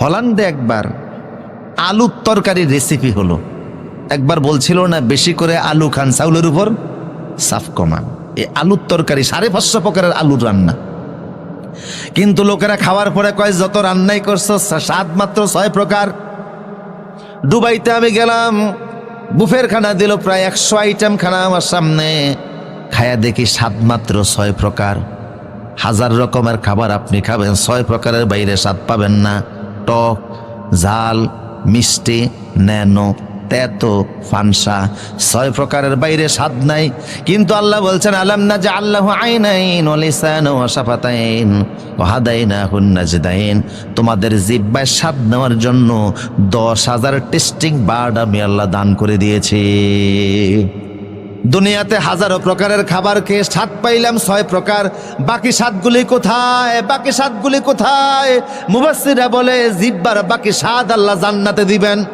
হল্যান্ডে একবার আলুর তরকারির রেসিপি হলো। একবার বলছিল না, বেশি করে আলু খান চাউলের উপর, সাফ কমান। এই আলুর তরকারি সাড়ে পাঁচশো প্রকারের আলুর রান্না। কিন্তু লোকেরা খাওয়ার পরে কয়, যত রান্নাই করছ স্বাদ মাত্র ছয় প্রকার। দুবাইতে আমি গেলাম, বুফের খানা দিল প্রায় একশো আইটেম খানা আমার সামনে। খায়া দেখি স্বাদ মাত্র ছয় প্রকার। হাজার রকমের খাবার আপনি খাবেন, ছয় প্রকারের বাইরে স্বাদ পাবেন না। টক ঝাল মিষ্টি ন্যানো তেতো, ফানসা, ছয় প্রকারের বাইরে স্বাদ নাই। কিন্তু আল্লাহ বলছেন, আলাম না যে আল্লাহ আইনাইন ওলিসান ও সাফাতাইন ও হাদাইনা হুন্নাজদাইন তোমাদের জিব্বায় স্বাদ নেওয়ার জন্য দশ হাজার টেস্টিং বার্ড আমি আল্লাহ দান করে দিয়েছি। দুনিয়াতে হাজারো প্রকারের খাবার খেয়ে সাত পাইলাম ছয় প্রকার। বাকি স্বাদগুলি কোথায়? বাকি স্বাদগুলি কোথায়? মুবাসিরা বলে, জিব্বার বাকি স্বাদ আল্লাহ জান্নাতে দিবেন।